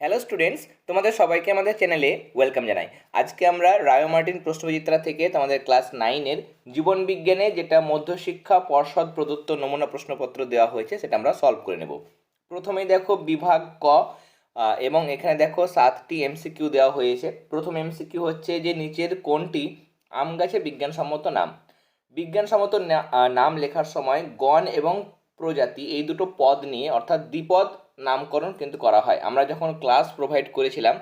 Hello students, তোমাদের সবাইকে আমাদের চ্যানেলে ওয়েলকাম জানাই। আজকে আমরা রায় মার্টিন প্রশ্নবিচিত্রা থেকে তোমাদের ক্লাস নাইনের জীবন বিজ্ঞানে যেটা মধ্যশিক্ষা, পর্ষদ প্রদত্ত নমুনা প্রশ্নপত্র দেওয়া হয়েছে সেটা আমরা সলভ করে নেব। প্রথমেই দেখো বিভাগ ক এবং এখানে দেখো সাতটি এমসিকিউ দেওয়া হয়েছে। প্রথম এমসিকিউ হচ্ছে যে নিচের কোনটি? আম গাছে বিজ্ঞানসম্মত নাম। বিজ্ঞানসম্মত নাম লেখার সময় গণ এবং প্রজাতি এই দুটো পদ নিয়ে, অর্থাৎ দ্বিপদ নামকরণ কিন্তু করা হয়। আমরা যখন ক্লাস প্রোভাইড করেছিলাম,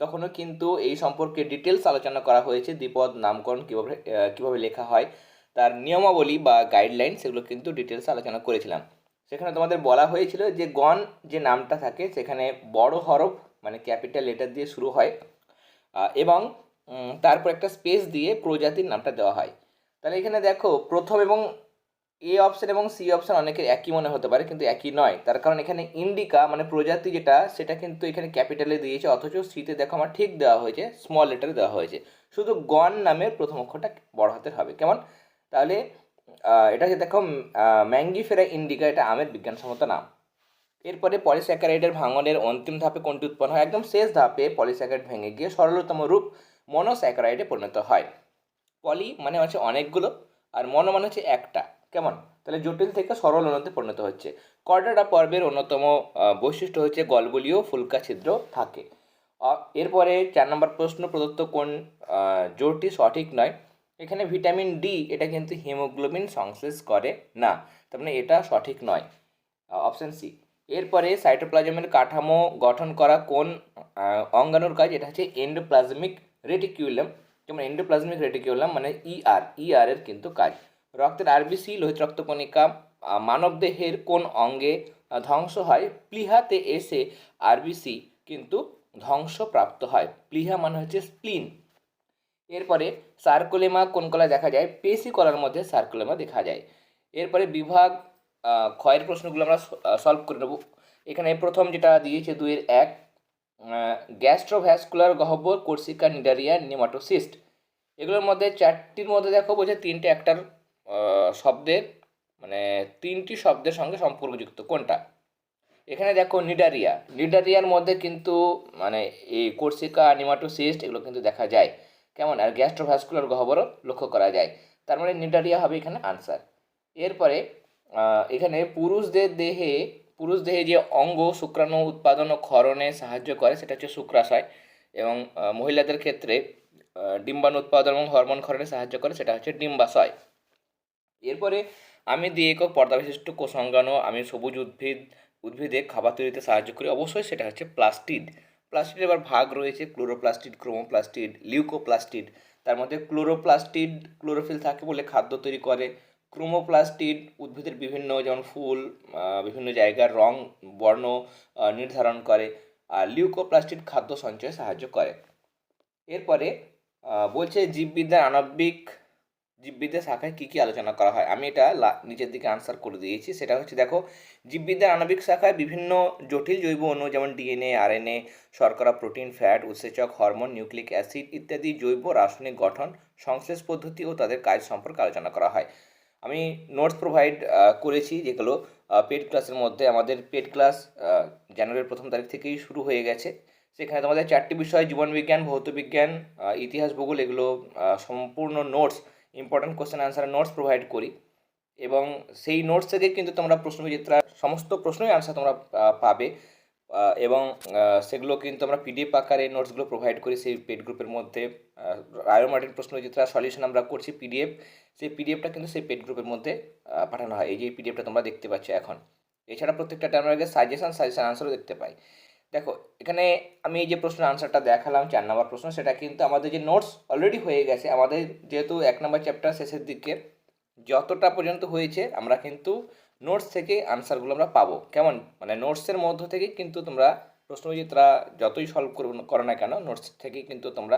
তখনও কিন্তু এই সম্পর্কে ডিটেলস আলোচনা করা হয়েছে, দ্বিপদ নামকরণ কীভাবে কীভাবে লেখা হয়, তার নিয়মাবলী বা গাইডলাইন সেগুলো কিন্তু ডিটেলস আলোচনা করেছিলাম। সেখানে তোমাদের বলা হয়েছিল যে গণ যে নামটা থাকে, সেখানে বড় হরফ মানে ক্যাপিটাল লেটার দিয়ে শুরু হয় এবং তারপর একটা স্পেস দিয়ে প্রজাতির নামটা দেওয়া হয়। তাহলে এখানে দেখো, প্রথম এবং এ অপশন এবং সি অপশন অনেকের একই মনে হতে পারে, কিন্তু একই নয়। তার কারণ এখানে ইন্ডিকা মানে প্রজাতি যেটা, সেটা কিন্তু এখানে ক্যাপিটালে দিয়েছে, অথচ সিতে দেখো আমার ঠিক দেওয়া হয়েছে স্মল লেটারে দেওয়া হয়েছে। শুধু গন নামের প্রথম অক্ষরটা বড় হাতের হবে। কেমন? তাহলে এটা হচ্ছে দেখো ম্যাঙ্গিফেরা ইন্ডিকা এটা আমের বিজ্ঞানসম্মত নাম। এরপরে পলিস্যাকারাইডের ভাঙনের অন্তিম ধাপে কোনটি উৎপন্ন হয়? একদম শেষ ধাপে পলিস্যাকারাইড ভেঙে গিয়ে সরলতম রূপ মনোস্যাকারাইডে পরিণত হয়। পলি মানে হচ্ছে অনেকগুলো, আর মনো মানে হচ্ছে একটা। কেমন? তাহলে জটিল থেকে সরল অনুতে পরিণত হচ্ছে। কর্ডাটা পর্বের অন্যতম বৈশিষ্ট্য হচ্ছে গলবলীয় ফুলকা ছিদ্র থাকে? এরপরে চার নম্বর প্রশ্ন প্রদত্ত কোন জোরটি সঠিক নয়। এখানে ভিটামিন ডি, এটা কিন্তু হিমোগ্লোবিন সংশ্লেষ করে না। তার মানে এটা সঠিক নয়। Option C. এরপরে সাইটোপ্লাজমের কাঠামো গঠন করা কোন অঙ্গাণুর কাজ? এটা হচ্ছে এন্ডোপ্লাজমিক রেটিকিউলাম যেমন এন্ডোপ্লাজমিক রেটিকিউলাম মানে ইআর ইআর এর কিন্তু কাজ। রক্তের আরবিসি, লোহিত রক্তকণিকা মানবদেহের কোন অঙ্গে ধ্বংস হয়? প্লিহাতে এসে আরবিসি কিন্তু ধ্বংসপ্রাপ্ত হয়। প্লিহা মানে হচ্ছে স্প্লিন। এরপরে সার্কোলেমা কোন কলা দেখা যায়? পেশি কলার মধ্যে সার্কোলেমা দেখা যায়। এরপরে বিভাগ ক্ষয়ের প্রশ্নগুলো আমরা সলভ করে নেব। এখানে প্রথম যেটা দিয়েছে দুইয়ের এক গ্যাস্ট্রোভ্যাসকুলার গহ্বর, কোর্সিকা, নিডারিয়া, নিমাটোসিস্ট। এগুলোর মধ্যে চারটির মধ্যে দেখো বলছে তিনটে, একটার শব্দের মানে তিনটি শব্দের সঙ্গে সম্পর্কযুক্ত। কোনটা? এখানে দেখো নিডারিয়া। নিডারিয়ার মধ্যে কিন্তু মানে এই কোর্সিকা, নিমাটোসিস্ট এগুলো কিন্তু দেখা যায়। কেমন? আর গ্যাস্ট্রোভ্যাসকুলার গহ্বরও লক্ষ্য করা যায়। তার মানে নিডারিয়া হবে এখানে আনসার। এরপরে এখানে পুরুষদের দেহে পুরুষ দেহে যে অঙ্গ, শুক্রাণু উৎপাদন ও ক্ষরণে সাহায্য করে, সেটা হচ্ছে শুক্রাশয়। এবং মহিলাদের ক্ষেত্রে ডিম্বাণু উৎপাদন এবং হরমোন ক্ষরণে সাহায্য করে, সেটা হচ্ছে ডিম্বাশয়। এরপরে আমি দিয়ে একক পর্দা বিশিষ্ট কোষাঙ্গাণু, আমি সবুজ উদ্ভিদ, উদ্ভিদে খাবার তৈরিতে সাহায্য করি। অবশ্যই সেটা হচ্ছে প্লাস্টিড। প্লাস্টিডের এবার ভাগ রয়েছে ক্লোরোপ্লাস্টিড, ক্রোমোপ্লাস্টিড, লিউকোপ্লাস্টিড। তার মধ্যে ক্লোরোপ্লাস্টিড, ক্লোরোফিল থাকে বলে খাদ্য তৈরি করে। ক্রোমোপ্লাস্টিড উদ্ভিদের বিভিন্ন যেমন ফুল বিভিন্ন জায়গার রং, বর্ণ নির্ধারণ করে। আর লিউকোপ্লাস্টিড খাদ্য সঞ্চয়ে সাহায্য করে। এরপরে বলছে জীববিদ্যার আণবিক জীববিদ্যা শাখায় কী কী আলোচনা করা হয়? আমি এটা নিচের দিকে আনসার করে দিয়েছি। সেটা হচ্ছে, দেখো জীববিদ্যার আণবিক শাখায় বিভিন্ন জটিল জৈব অণু যেমন ডিএনএ, আরএনএ, শর্করা, প্রোটিন, ফ্যাট, উৎসেচক, হরমোন, নিউক্লিক অ্যাসিড ইত্যাদি জৈব রাসায়নিক গঠন সংশ্লেষ পদ্ধতি ও তাদের কাজ সম্পর্কে আলোচনা করা হয়। আমি নোটস প্রোভাইড করেছি যেগুলো পেড ক্লাসের মধ্যে। আমাদের পেড ক্লাস জানুয়ারির প্রথম তারিখ থেকেই শুরু হয়ে গেছে। সেখানে তোমাদের চারটি বিষয় জীবনবিজ্ঞান ভৌতবিজ্ঞান ইতিহাস, ভূগোল, এগুলো সম্পূর্ণ notes important question answer notes provide করি। এবং সেই নোটস থেকে কিন্তু তোমরা প্রশ্নবিচিত্রার সমস্ত প্রশ্নই আনসার তোমরা পাবে। এবং সেগুলো কিন্তু আমরা পিডিএফ আকারে নোটসগুলো প্রোভাইড করি। সেই পেড গ্রুপের মধ্যে রায়ো মার্টিন প্রশ্নবিচিত্রা সলিউশন আমরা করছি পিডিএফ সেই পিডিএফটা কিন্তু সেই পেড গ্রুপের মধ্যে পাঠানো হয়। এই যে পিডিএফটা তোমরা দেখতে পাচ্ছ এখন। এছাড়া প্রত্যেকটা টার্মের আগে সাজেশন সাজেশন আনসারও দেখতে পাই। দেখো এখানে আমি এই যে প্রশ্নের আনসারটা দেখালাম, চার নম্বর প্রশ্ন, সেটা কিন্তু আমাদের যে নোটস অলরেডি হয়ে গেছে, আমাদের যেহেতু এক নম্বর চ্যাপ্টার শেষের দিকে, যতটা পর্যন্ত হয়েছে আমরা কিন্তু নোটস থেকে আনসারগুলো আমরা পাবো। কেমন? মানে নোটসের মধ্য থেকে কিন্তু তোমরা প্রশ্নবিচিত্রা যতই সলভ করো না কেন নোটস থেকে কিন্তু তোমরা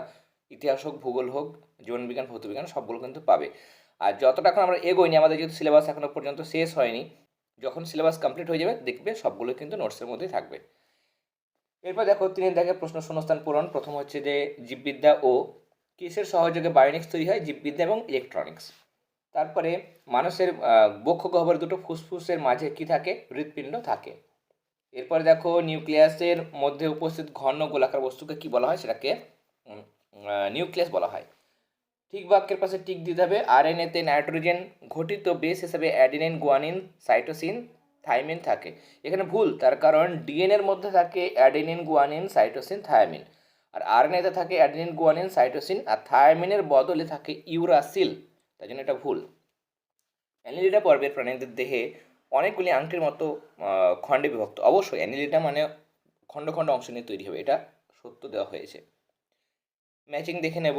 ইতিহাস হোক, ভূগোল হোক, জীবনবিজ্ঞান, ভৌতবিজ্ঞান সবগুলো কিন্তু পাবে। আর যতটা এখন আমরা এগোইনি, আমাদের যেহেতু সিলেবাস এখনও পর্যন্ত শেষ হয়নি, যখন সিলেবাস কমপ্লিট হয়ে যাবে, দেখবে সবগুলো কিন্তু নোটসের মধ্যেই থাকবে। এরপর দেখো তিনি দেখে প্রশ্ন শূন্যস্থান পূরণ। প্রথম হচ্ছে যে জীববিদ্যা ও কিসের সহযোগে বায়োনিক্স তৈরি হয়? জীববিদ্যা এবং ইলেকট্রনিক্স। তারপরে মানুষের বক্ষ গহ্বরে দুটো ফুসফুসের মাঝে কি থাকে? হৃৎপিণ্ড থাকে। এরপরে দেখো নিউক্লিয়াসের মধ্যে উপস্থিত ঘন গোলাকার বস্তুকে কি বলা হয়? সেটাকে নিউক্লিয়াস বলা হয়। ঠিক বাক্যের পাশে টিক দিতে হবে। আরএনএতে নাইট্রোজেন ঘটিত বেস হিসেবে অ্যাডিনিন, গুয়ানিন, সাইটোসিন থাইমিন থাকে। এখানে ভুল, তার কারণ ডিএনএর মধ্যে থাকে অ্যাডিনিন, গুয়ানিন, সাইটোসিন থায়ামিন আর আরএনএতে থাকে অ্যাডিনিন, গুয়ানিন, সাইটোসিন, আর থায়ামিনের বদলে থাকে ইউরাসিল। তাই জন্য এটা ভুল। অ্যানিলিডা পর্বের প্রাণীদের দেহে অনেকগুলি আংটির মতো খণ্ডে বিভক্ত। অবশ্যই অ্যানিলিডা মানে খণ্ড খণ্ড অংশ নিয়ে তৈরি হবে, এটা সত্য দেওয়া হয়েছে। ম্যাচিং দেখে নেব।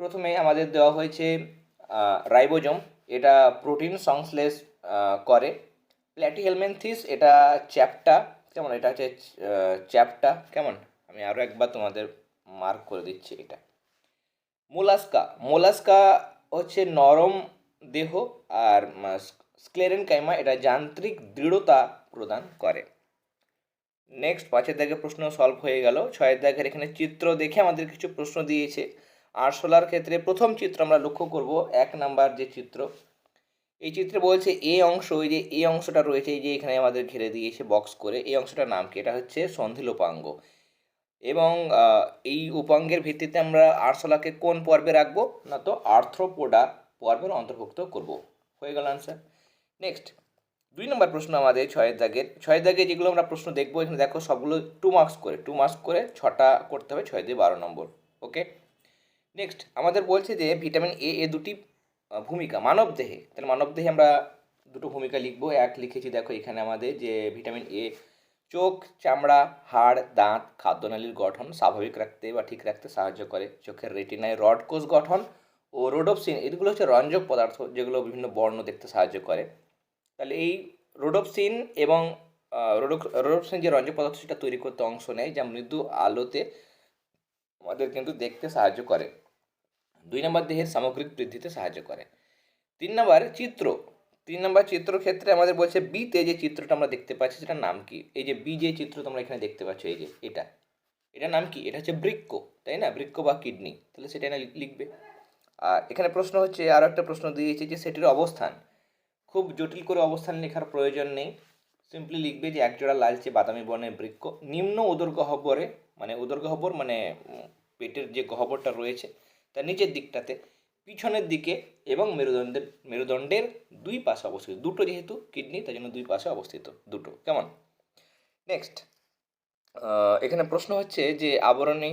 প্রথমে আমাদের দেওয়া হয়েছে রাইবোজম। এটা প্রোটিন সংশ্লেষ করে। প্ল্যাটিহেলমেন্থিস এটা চ্যাপটা কেমন? এটা হচ্ছে চ্যাপটা কেমন? আমি আরও একবার তোমাদের মার্ক করে দিচ্ছি এটা। মোলাস্কা মোলাস্কা হচ্ছে নরম দেহ আর স্ক্লেরেন কাইমা এটা যান্ত্রিক দৃঢ়তা প্রদান করে। নেক্সট পাঁচের দাগের প্রশ্ন সলভ হয়ে গেল। ছয়ের দাগের এখানে চিত্র দেখে আমাদের কিছু প্রশ্ন দিয়েছে। আরশোলার ক্ষেত্রে প্রথম চিত্র আমরা লক্ষ্য করব, এক নাম্বার যে চিত্র এই চিত্রে বলছে এ অংশ, ওই যে এই অংশটা রয়েছে, এই যে এখানে আমাদের ঘিরে দিয়েছে বক্স করে, এই অংশটার নাম কি? এটা হচ্ছে সন্ধিলোপাঙ্গ। এবং এই উপাঙ্গের ভিত্তিতে আমরা আরশোলাকে কোন পর্বে রাখব? না তো আর্থ্রোপোডা পর্বের অন্তর্ভুক্ত করব। হয়ে গেল আনসার নেক্সট দুই নম্বর প্রশ্ন আমাদের ছয়ের দাগের ছয়ের দাগে যেগুলো আমরা প্রশ্ন দেখব, এখানে দেখো সবগুলো টু মার্কস করে টু মার্কস করে ছটা করতে হবে, ছয় দিয়ে বারো নম্বর। ওকে নেক্সট আমাদের বলছে যে ভিটামিন এ এ দুটি ভূমিকা, মানব দেহে। তাহলে মানব দেহে আমরা দুটো ভূমিকা লিখব। এক লিখেছি, দেখো, এখানে আমাদের যে ভিটামিন এ চোখ, চামড়া, হাড়, দাঁত, খাদ্যনালীর গঠন স্বাভাবিক রাখতে বা ঠিক রাখতে সাহায্য করে। চোখের রেটিনায় রড কোষ গঠন ও রোডোপসিন, এগুলো হচ্ছে রঞ্জক পদার্থ যেগুলো বিভিন্ন বর্ণ দেখতে সাহায্য করে। তাহলে এই রোডোপসিন এবং রোডোপসিন যে রঞ্জক পদার্থ, সেটা তৈরি করতে অংশ নেয়, যা মৃদু আলোতে আমাদের কিন্তু দেখতে সাহায্য করে। দুই নম্বর দেহের সামগ্রিক বৃদ্ধিতে সাহায্য করে। তিন নম্বর চিত্র। তিন নম্বর চিত্র ক্ষেত্রে আমাদের বলছে বিতে যে চিত্রটা আমরা দেখতে পাচ্ছি সেটার নাম কি? এই যে বি যে চিত্র তোমরা এখানে দেখতে পাচ্ছ, এই যে এটা। এটার নাম কি? এটা হচ্ছে বৃক্ক, তাই না? বৃক্ক বা কিডনি। তাহলে সেটা না লিখবে। আর এখানে প্রশ্ন হচ্ছে আরও একটা প্রশ্ন দিয়েছে যে সেটির অবস্থান। খুব জটিল করে অবস্থান লেখার প্রয়োজন নেই। সিম্পলি লিখবে যে একজোড়া লালচে বাদামি বর্ণের বৃক্ষ নিম্ন উদর গহ্বরে মানে উদর গহ্বর মানে পেটের যে গহ্বরটা রয়েছে তার নিচের দিকটাতে, পিছনের দিকে এবং মেরুদণ্ডের মেরুদণ্ডের দুই পাশে অবস্থিত। দুটো যেহেতু কিডনি, তাই জন্য দুই পাশে অবস্থিত দুটো। কেমন? নেক্সট এখানে প্রশ্ন হচ্ছে যে আবরণী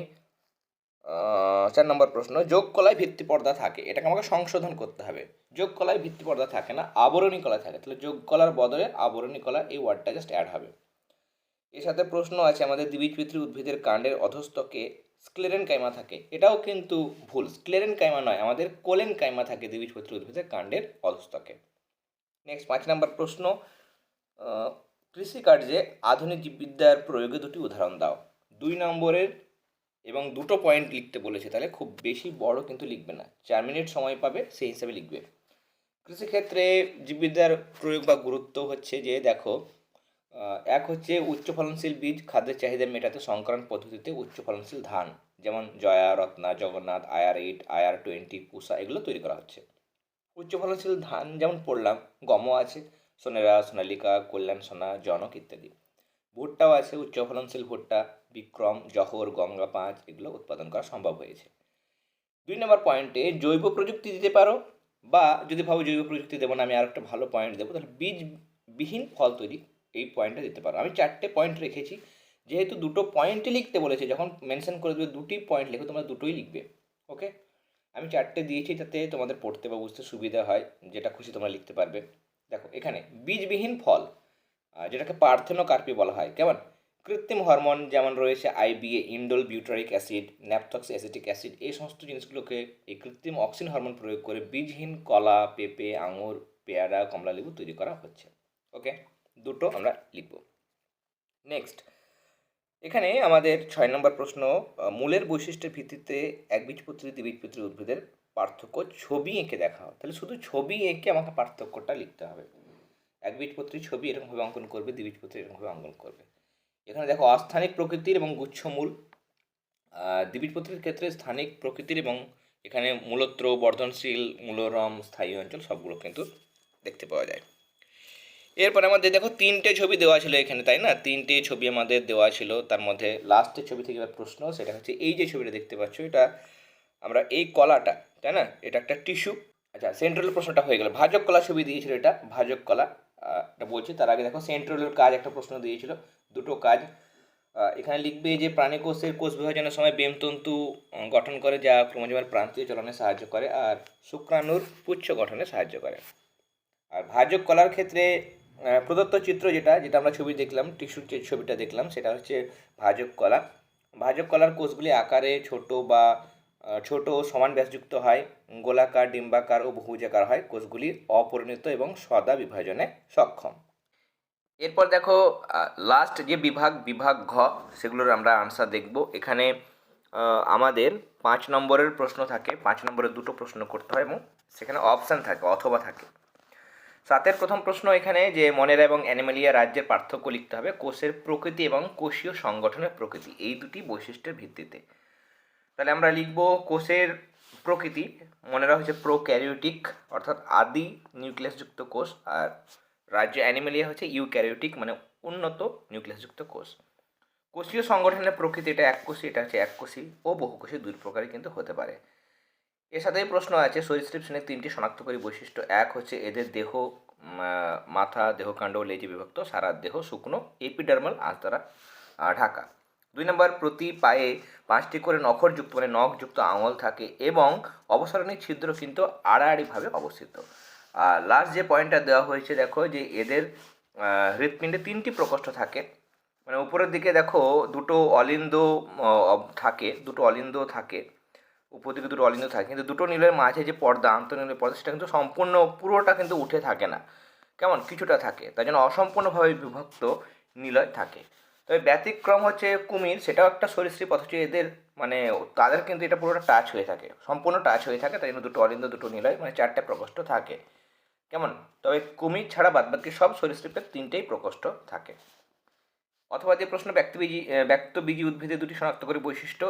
চার নম্বর প্রশ্ন, যোগ কলায় ভিত্তি পর্দা থাকে। এটাকে আমাকে সংশোধন করতে হবে। যোগ কলায় ভিত্তি পর্দা থাকে না, আবরণী কলা থাকে। তাহলে যোগ কলার বদলে আবরণী কলা এই ওয়ার্ডটা জাস্ট অ্যাড হবে। এর সাথে প্রশ্ন আছে, আমাদের দ্বিবীজপত্রী উদ্ভিদের কাণ্ডের অধস্তকে স্ক্লেরেন কাইমা থাকে। এটাও কিন্তু ভুল। স্ক্লেরেন কাইমা নয়, আমাদের কোলেন কাইমা থাকে দ্বিবীজপত্রী উদ্ভিদের কাণ্ডের অধস্তকে। নেক্সট পাঁচ নম্বর প্রশ্ন কৃষিকার্যে আধুনিক জীববিদ্যার প্রয়োগে দুটি উদাহরণ দাও। দুই নম্বরের এবং দুটো পয়েন্ট লিখতে বলেছে, তাহলে খুব বেশি বড় কিন্তু লিখবে না। চার মিনিট সময় পাবে, সেই হিসাবে লিখবে। কৃষিক্ষেত্রে জীববিদ্যার প্রয়োগ বা গুরুত্ব হচ্ছে যে, দেখো এক হচ্ছে উচ্চ ফলনশীল বীজ খাদ্যের চাহিদা মেটাতে সংকরণ পদ্ধতিতে উচ্চ ফলনশীল ধান, যেমন Jaya, Ratna, Jagannath IR eight IR twenty Pusa এগুলো তৈরি করা হচ্ছে। উচ্চ ফলনশীল ধান যেমন পড়লাম, গমও আছে, সোনেরা, সোনালিকা, কল্যাণ সোনা, জনক ইত্যাদি। ভুট্টাও আছে, উচ্চ ফলনশীল ভুট্টা, বিক্রম জহর গঙ্গা পাঁচ, এগুলো উৎপাদন করা সম্ভব হয়েছে। দুই নম্বর পয়েন্টে জৈব প্রযুক্তি দিতে পারো, বা যদি ভাবো জৈব প্রযুক্তি দেবো না, আমি আর একটা ভালো পয়েন্ট দেবো, তাহলে বীজবিহীন ফল তৈরি এই পয়েন্টটা দিতে পারো। আমি চারটে পয়েন্ট রেখেছি। যেহেতু দুটো পয়েন্টই লিখতে বলেছে, যখন মেনশন করে দেবে দুটি পয়েন্ট লিখো, তোমরা দুটোই লিখবে। ওকে আমি চারটে দিয়েছি যাতে তোমাদের পড়তে বা বুঝতে সুবিধা হয়, যেটা খুশি তোমরা লিখতে পারবে। দেখো, এখানে বীজবিহীন ফল যেটাকে পার্থেনোকার্পি বলা হয়। কেমন? কৃত্রিম হরমোন যেমন রয়েছে IBA indole butyric acid naphthoxy acetic acid এই সমস্ত জিনিসগুলোকে এই কৃত্রিম অক্সিন হরমোন প্রয়োগ করে বীজহীন কলা, পেঁপে, আঙুর, পেয়ারা কমলা লেবু তৈরি করা হচ্ছে। ওকে দুটো আমরা লিখব। নেক্সট এখানে আমাদের ছয় নম্বর প্রশ্ন মূলের বৈশিষ্ট্যের ভিত্তিতে একবীজপত্রী দ্বিবীজপত্রী উদ্ভিদের পার্থক্য ছবি এঁকে দেখা তাহলে শুধু ছবি এঁকে আমাকে পার্থক্যটা লিখতে হবে। একবীজপত্রী ছবি এরকমভাবে অঙ্কন করবে দ্বিবীজপত্রী এরকমভাবে অঙ্কন করবে। এখানে দেখো অস্থানিক প্রকৃতির এবং গুচ্ছমূল দ্বিবীজপত্রীর ক্ষেত্রে স্থানিক প্রকৃতির এবং এখানে মূলত্র বর্ধনশীল, মূলরম, স্থায়ী অঞ্চল সবগুলো কিন্তু দেখতে পাওয়া যায়। এরপরে আমাদের দেখো তিনটে ছবি দেওয়া ছিল এখানে, তাই না? তিনটে ছবি আমাদের দেওয়া ছিল। তার মধ্যে লাস্টের ছবি থেকে প্রশ্ন, সেটা হচ্ছে এই যে ছবিটা দেখতে পাচ্ছ, এটা আমরা এই কলাটা, তাই না? এটা একটা টিস্যু আচ্ছা সেন্ট্রাল প্রশ্নটা হয়ে গেল। ভাজক কলা ছবি দিয়েছিল এটা, ভাজক কলা। এটা বলছি, তার আগে দেখো সেন্ট্রালের কাজ একটা প্রশ্ন দিয়েছিল, দুটো কাজ। এখানে লিখবে যে প্রাণী কোষের কোষ বিভাজনের সময় বেমতন্তু গঠন করে যা ক্রোমোজোমের প্রান্তীয় চলনে সাহায্য করে, আর শুক্রাণুর পুচ্ছ গঠনে সাহায্য করে। আর ভাজক কলার ক্ষেত্রে প্রদত্ত চিত্র যেটা যেটা আমরা ছবি দেখলাম, টিস্যুর যে ছবিটা দেখলাম, সেটা হচ্ছে ভাজক কলা। ভাজক কলার কোষগুলি আকারে ছোট বা ছোট ও সমান ব্যাসযুক্ত হয়। গোলাকার, ডিম্বাকার ও বহুজাকার হয়। কোষগুলি অপরিণত এবং সদা বিভাজনে সক্ষম। এরপর দেখো লাস্ট যে বিভাগ বিভাগ ঘ, সেগুলোর আমরা আনসার দেখব। এখানে আমাদের পাঁচ নম্বরের প্রশ্ন থাকে। পাঁচ নম্বরের দুটো প্রশ্ন করতে হয় এবং সেখানে অপশান থাকে, অথবা থাকে। সাতের প্রথম প্রশ্ন এখানে যে মনেরা এবং অ্যানিমালিয়া রাজ্যের পার্থক্য লিখতে হবে, কোষের প্রকৃতি এবং কোষীয় সংগঠনের প্রকৃতি, এই দুটি বৈশিষ্ট্যের ভিত্তিতে। তাহলে আমরা লিখব কোষের প্রকৃতি, মনেরা হচ্ছে প্রোক্যারিওটিক অর্থাৎ আদি নিউক্লিয়াসযুক্ত কোষ, আর রাজ্য অ্যানিমেলিয়া হচ্ছে ইউক্যারিওটিক মানে উন্নত নিউক্লিয়াসযুক্ত কোষ। কোষীয় সংগঠনের প্রকৃতি, এটা এককোষী এটা হচ্ছে এক এককোষী ও বহু বহুকোষী দুই প্রকারই কিন্তু হতে পারে। এর সাথেই প্রশ্ন আছে, সরীসৃপ শ্রেণির তিনটি শনাক্তকারী বৈশিষ্ট্য। এক হচ্ছে এদের দেহ মাথা, দেহকাণ্ড, লেজে বিভক্ত, সারা দেহ শুকনো এপিডার্মাল আঁশ দ্বারা ঢাকা। দুই নম্বর, প্রতি পায়ে পাঁচটি করে নখরযুক্ত মানে নখযুক্ত আঙুল থাকে এবং অবসরণী ছিদ্র কিন্তু আড়াআড়িভাবে অবস্থিত। আর লাস্ট যে পয়েন্টটা দেওয়া হয়েছে, দেখো যে এদের হৃৎপিণ্ডে তিনটি প্রকোষ্ঠ থাকে। মানে উপরের দিকে দেখো দুটো অলিন্দ থাকে, দুটো অলিন্দ থাকে। উপর দিকে দুটো অলিন্দ থাকে, কিন্তু দুটো নীলের মাঝে যে পর্দা আন্তঃনীলের পর্দা, সেটা কিন্তু সম্পূর্ণ পুরোটা কিন্তু উঠে থাকে না। কেমন? কিছুটা থাকে। তাই জন্য অসম্পূর্ণভাবে বিভক্ত নিলয় থাকে। তবে ব্যতিক্রম হচ্ছে কুমির, সেটাও একটা সরীসৃপ, অথচ এদের মানে তাদের কিন্তু এটা পুরোটা টাচ হয়ে থাকে। সম্পূর্ণ টাচ হয়ে থাকে তাই জন্য দুটো অলিন্দ, দুটো নিলয় মানে চারটে প্রকোষ্ঠ থাকে। কেমন? তবে কুমির ছাড়া বাদবাকি সব সরীসৃপের তিনটেই প্রকোষ্ঠ থাকে। অথবা যে প্রশ্ন ব্যক্তিবীজি ব্যক্তবীজি উদ্ভিদের দুটি শনাক্তকারী বৈশিষ্ট্য,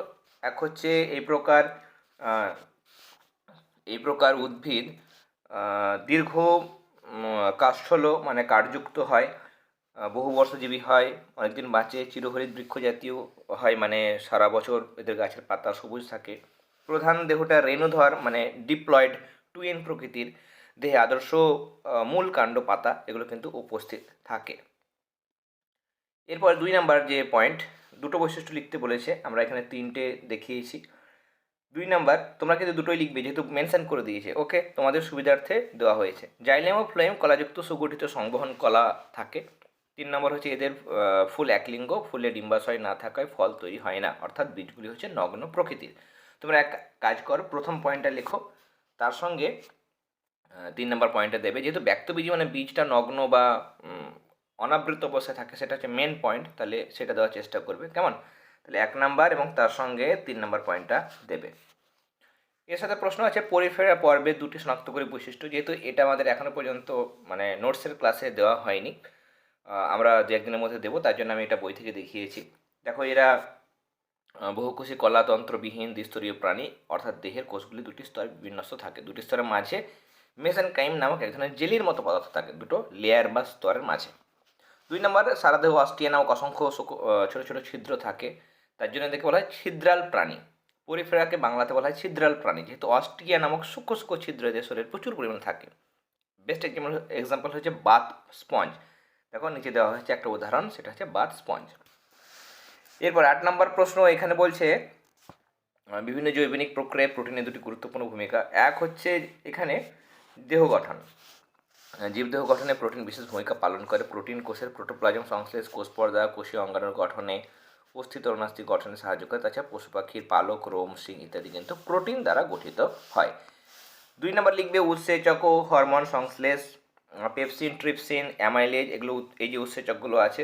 এক হচ্ছে এই প্রকার এই প্রকার উদ্ভিদ দীর্ঘ কাষ্ঠল মানে কাঠযুক্ত হয় বহু বর্ষজীবী হয়, অনেকদিন বাঁচে চিরহরিত বৃক্ষ জাতীয় হয় মানে সারা বছর এদের গাছের পাতা সবুজ থাকে। প্রধান দেহটা রেণুধর মানে ডিপ্লয়েড টুয়েন প্রকৃতির দেহে আদর্শ মূল কাণ্ড পাতা, এগুলো কিন্তু উপস্থিত থাকে। এরপর দুই নাম্বার যে পয়েন্ট দুটো বৈশিষ্ট্য লিখতে বলেছে, আমরা এখানে তিনটে দেখিয়েছি। দুই নাম্বার, তোমরা কিন্তু দুটোই লিখবে, যেহেতু মেনশন করে দিয়েছে ওকে তোমাদের সুবিধার্থে দেওয়া হয়েছে। জাইলেম ও ফ্লেম কলাযুক্ত সুগঠিত সংবহন কলা থাকে। তিন নম্বর হচ্ছে এদের ফুল একলিঙ্গ, ফুলে ডিম্বাশয় না থাকায় ফল তৈরি হয় না, অর্থাৎ বীজগুলি হচ্ছে নগ্ন প্রকৃতির। তোমরা এক কাজ করো, প্রথম পয়েন্টটা লেখো, তার সঙ্গে তিন নম্বর পয়েন্টটা দেবে, যেহেতু ব্যক্তবীজ মানে বীজটা নগ্ন বা অনাবৃত অবস্থায় থাকে, সেটা হচ্ছে মেন পয়েন্ট তাহলে সেটা দেওয়ার চেষ্টা করবে, কেমন? তাহলে এক নাম্বার এবং তার সঙ্গে তিন নাম্বার পয়েন্টটা দেবে। এর সাথে প্রশ্ন আছে, পরিফেরা পর্বের দুটি শনাক্ত শনাক্তকারী বৈশিষ্ট্য, যেহেতু এটা আমাদের এখনও পর্যন্ত মানে নোটসের ক্লাসে দেওয়া হয়নি আমরা দু একদিনের মধ্যে দেবো, তার জন্য আমি এটা বই থেকে দেখিয়েছি। দেখো, এরা বহুকোষী কলাতন্ত্রবিহীন দ্বিস্তরীয় প্রাণী, অর্থাৎ দেহের কোষগুলি দুটি স্তরে বিন্যস্ত থাকে। দুটি স্তরের মাঝে মেসেনকাইম নামক এক ধরনের জেলির মতো পদার্থ থাকে, দুটো লেয়ার বা স্তরের মাঝে। দুই নম্বর সারা দেহ অস্টিয়া নামক অসংখ্য ছোট ছোট ছিদ্র থাকে তার জন্য এদেরকে বলা হয় ছিদ্রাল প্রাণী। পরিফেরাকে বাংলাতে বলা হয় ছিদ্রাল প্রাণী। যেহেতু অস্ট্রিয়া নামক সূক্ষ্ম ছিদ্র এদের শরীরে প্রচুর পরিমাণে থাকে। বেস্ট এক্সাম্পল এক্সাম্পল হচ্ছে বাত স্পঞ্জ। দেখো, নিচে দেওয়া হয়েছে একটা উদাহরণ, সেটা হচ্ছে বাত স্পঞ্জ। এরপর আট নম্বর প্রশ্ন এখানে বলছে বিভিন্ন জৈবিক প্রক্রিয়ায় প্রোটিনের দুটি গুরুত্বপূর্ণ ভূমিকা। এক হচ্ছে এখানে দেহ গঠন। জীবদেহ গঠনে প্রোটিন বিশেষ ভূমিকা পালন করে। প্রোটিন কোষের প্রোটোপ্লাজম সংশ্লেষ, কোষ পর্দা, কোষীয় অঙ্গাণুর গঠনে। অস্থিত অনাস্থি গঠনে সাহায্য করে, তাছাড়া পশু পাখির পালক, রোম শিং ইত্যাদি কিন্তু প্রোটিন দ্বারা গঠিত হয়। দুই নম্বর লিখবে উৎসেচক হরমোন সংশ্লেষ পেপসিন, ট্রিপসিন, অ্যামাইলেজ, এগুলো এই যে উৎসেচকগুলো আছে,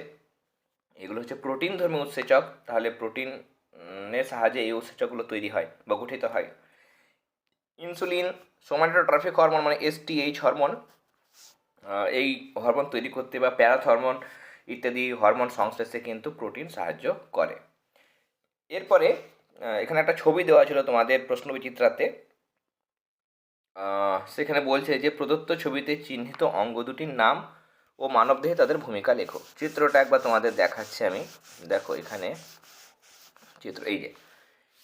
এগুলো হচ্ছে প্রোটিন ধর্মী উৎসেচক, তাহলে প্রোটিনের সাহায্যে এই উৎসেচকগুলো তৈরি হয় বা গঠিত হয়। ইনসুলিন সোমাটোট্রফিক হরমোন মানে এসটিএইচ হরমোন এই হরমোন তৈরি করতে বা প্যারাথ হরমোন ইত্যাদি হরমোন সংশ্লেষে কিন্তু প্রোটিন সাহায্য করে। এরপরে এখানে একটা ছবি দেওয়া ছিল তোমাদের প্রশ্ন বিচিত্রাতে সেখানে বলছে যে, প্রদত্ত ছবিতে চিহ্নিত অঙ্গ দুটির নাম ও মানবদেহে তাদের ভূমিকা লেখো। চিত্রটা একবার তোমাদের দেখাচ্ছি আমি। দেখো এখানে, চিত্র, এই যে।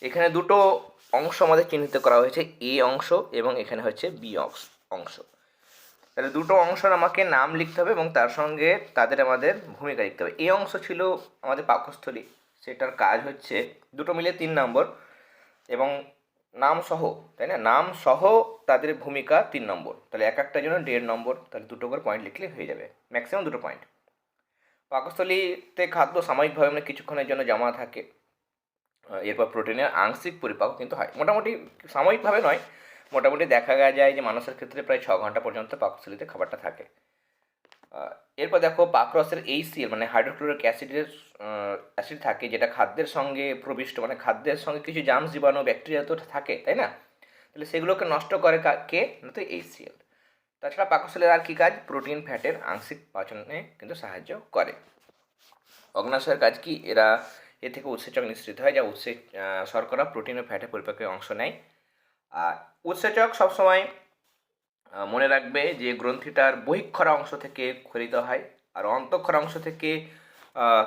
এখানে দুটো অংশ আমাদের চিহ্নিত করা হয়েছে, এ অংশ এবং এখানে হচ্ছে বি অংশ অংশ। তাহলে দুটো অংশের আমাকে নাম লিখতে হবে এবং তার সঙ্গে তাদের আমাদের ভূমিকা লিখতে হবে। এই অংশ ছিল আমাদের পাকস্থলী, সেটার কাজ হচ্ছে দুটো মিলে তিন নম্বর এবং নাম সহ, তাই না? নাম সহ তাদের ভূমিকা তিন নম্বর। তাহলে এক একটার জন্য দেড় নম্বর, তাহলে দুটো করে পয়েন্ট লিখলে হয়ে যাবে। ম্যাক্সিমাম দুটো পয়েন্ট পাকস্থলীতে খাদ্য সাময়িকভাবে মানে কিছুক্ষণের জন্য জমা থাকে। এরপর প্রোটিনের আংশিক পরিপাক কিন্তু হয়। মোটামুটি সাময়িকভাবে নয় মোটামুটি দেখা যায় যে মানুষের ক্ষেত্রে প্রায় ছ ঘণ্টা পর্যন্ত পাকস্থলীতে খাবারটা থাকে। এরপর দেখো পাকরসের এইচসিএল মানে হাইড্রোক্লোরিক অ্যাসিডের অ্যাসিড থাকে যেটা খাদ্যের সঙ্গে প্রবিষ্ট মানে খাদ্যের সঙ্গে কিছু জার্মস জীবাণু, ব্যাকটেরিয়া তো থাকে, তাই না? তাহলে সেগুলোকে নষ্ট করে কা- না তো এইচসিএল তাছাড়া পাকস্থলীর আর কী কাজ? প্রোটিন, ফ্যাটের আংশিক পাচনে কিন্তু সাহায্য করে। অগ্নাশয়ের কাজ কি? এরা এ থেকে উৎসেচক নিঃসৃত হয়, যা উৎসে শর্করা, প্রোটিন ও ফ্যাটে পরিপাকে অংশ নেয়। উৎসেচক সবসময় মনে রাখবে যে গ্রন্থিটার বহিক্ষরা অংশ থেকে খরিত হয় আর অন্তঃক্ষরা অংশ থেকে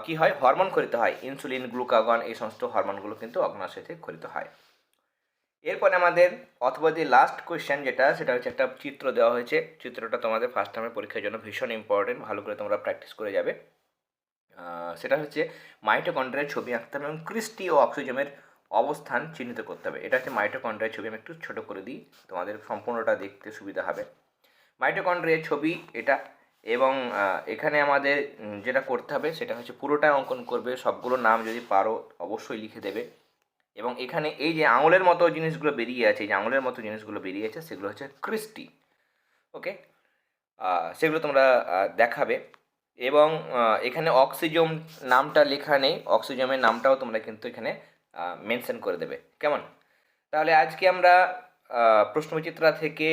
কি হয়? হরমোন খরিত হয়। ইনসুলিন, গ্লুকাগন এই সমস্ত হরমোনগুলো কিন্তু অগ্নাশয় থেকে খরিত হয়। এরপরে আমাদের অথবা দি লাস্ট কোয়েশ্চেন যেটা, সেটা হচ্ছে একটা চিত্র দেওয়া হয়েছে। চিত্রটা তোমাদের ফার্স্ট টাইমের পরীক্ষার জন্য ভীষণ ইম্পর্টেন্ট ভালো করে তোমরা প্র্যাকটিস করে যাবে। সেটা হচ্ছে মাইটোকন্ড্রিয়ার ছবি আঁকতে হবে এবং ক্রিস্টি ও অক্সিজমের অবস্থান চিহ্নিত করতে হবে। এটা হচ্ছে মাইটোকন্ড্রিয়ার ছবি, আমি একটু ছোট করে দিই, তোমাদের সম্পূর্ণটা দেখতে সুবিধা হবে। মাইটোকন্ড্রিয়ার ছবি এটা, এবং এখানে আমাদের যেটা করতে হবে, সেটা হচ্ছে পুরোটা অঙ্কন করবে সবগুলো নাম যদি পারো অবশ্যই লিখে দেবে। এবং এখানে এই যে আঙুলের মতো জিনিসগুলো বেরিয়ে আছে, এই যে আঙুলের মতো জিনিসগুলো বেরিয়ে আছে, সেগুলো হচ্ছে ক্রিস্টি ওকে সেগুলো তোমরা দেখাবে। এবং এখানে অক্সিজম নামটা লেখা নেই অক্সিজমের নামটাও তোমরা কিন্তু এখানে মেনশন করে দেবে। কেমন? তাহলে আজকে আমরা প্রশ্নবিচিত্রা থেকে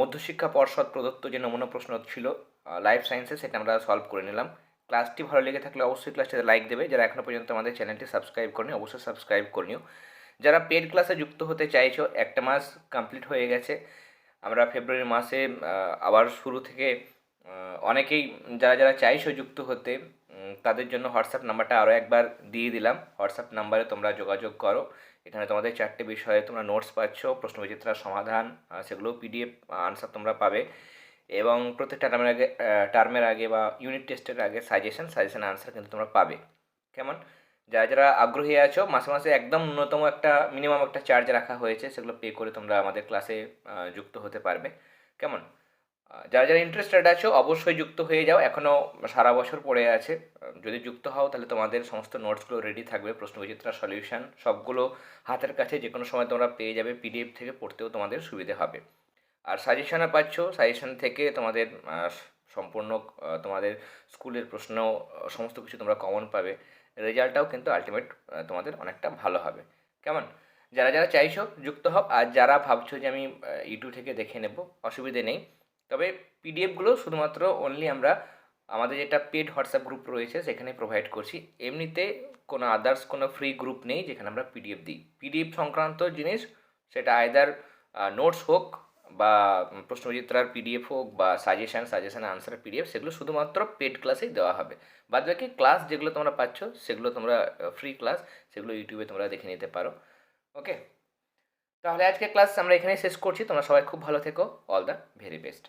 মধ্যশিক্ষা পর্ষদ প্রদত্ত যে নমুনা প্রশ্ন ছিল লাইফ সায়েন্সে সেটা আমরা সলভ করে নিলাম। ক্লাসটি ভালো লেগে থাকলে অবশ্যই ক্লাসটিতে লাইক দেবে। যারা এখনও পর্যন্ত আমাদের চ্যানেলটি সাবস্ক্রাইব করেনি, অবশ্যই সাবস্ক্রাইব করে নিও। যারা পেড ক্লাসে যুক্ত হতে চাইছো, একটা মাস কমপ্লিট হয়ে গেছে। আমরা ফেব্রুয়ারি মাসে আবার শুরু থেকে অনেকেই যারা যারা চাইছো যুক্ত হতে তাদের জন্য হোয়াটসঅ্যাপ নাম্বারটা আরও একবার দিয়ে দিলাম। হোয়াটসঅ্যাপ নাম্বারে তোমরা যোগাযোগ করো। এখানে তোমাদের চারটে বিষয়ে তোমরা নোটস পাচ্ছ প্রশ্নবিচিত্রার সমাধান সেগুলো পিডিএফ আনসার তোমরা পাবে। এবং প্রত্যেকটা টার্মের আগে টার্মের আগে বা ইউনিট টেস্টের আগে সাজেশন সাজেশন আনসার কিন্তু তোমরা পাবে। কেমন? যারা যারা আগ্রহী আছো, মাসে মাসে একদম ন্যূনতম একটা মিনিমাম একটা চার্জ রাখা হয়েছে, সেগুলো পে করে তোমরা আমাদের ক্লাসে যুক্ত হতে পারবে। কেমন? যারা যারা ইন্টারেস্টেড আছো, অবশ্যই যুক্ত হয়ে যাও। এখনও সারা বছর পড়ে আছে। যদি যুক্ত হও, তাহলে তোমাদের সমস্ত নোটসগুলো রেডি থাকবে। প্রশ্নবিচিত্রা সলিউশন সবগুলো হাতের কাছে যে কোনো সময় তোমরা পেয়ে যাবে। পিডিএফ থেকে পড়তেও তোমাদের সুবিধে হবে। আর সাজেশনও পাচ্ছ। সাজেশন থেকে তোমাদের সম্পূর্ণ তোমাদের স্কুলের প্রশ্ন সমস্ত কিছু তোমরা কমন পাবে। রেজাল্টটাও কিন্তু আলটিমেট তোমাদের অনেকটা ভালো হবে। কেমন? যারা যারা চাইছো, যুক্ত হও। আর যারা ভাবছ যে আমি ইউটিউব থেকে দেখে নেব, অসুবিধে নেই। তবে পিডিএফগুলো শুধুমাত্র অনলি আমরা আমাদের যেটা পেড হোয়াটসঅ্যাপ গ্রুপ রয়েছে সেখানে প্রোভাইড করছি। এমনিতে কোনো আদার্স কোনো ফ্রি গ্রুপ নেই যেখানে আমরা পিডিএফ দিই। পিডিএফ সংক্রান্ত জিনিস সেটা আয়দার নোটস হোক বা প্রশ্নবিচিত্রার পিডিএফ হোক বা সাজেশন সাজেশন আনসার পিডিএফ সেগুলো শুধুমাত্র পেড ক্লাসেই দেওয়া হবে। বাদ বাকি ক্লাস যেগুলো তোমরা পাচ্ছ সেগুলো তোমরা ফ্রি ক্লাস সেগুলো ইউটিউবে তোমরা দেখে নিতে পারো। ওকে তাহলে আজকে ক্লাস আমরা এখানেই শেষ করছি। তোমরা সবাই খুব ভালো থেকো। All the very best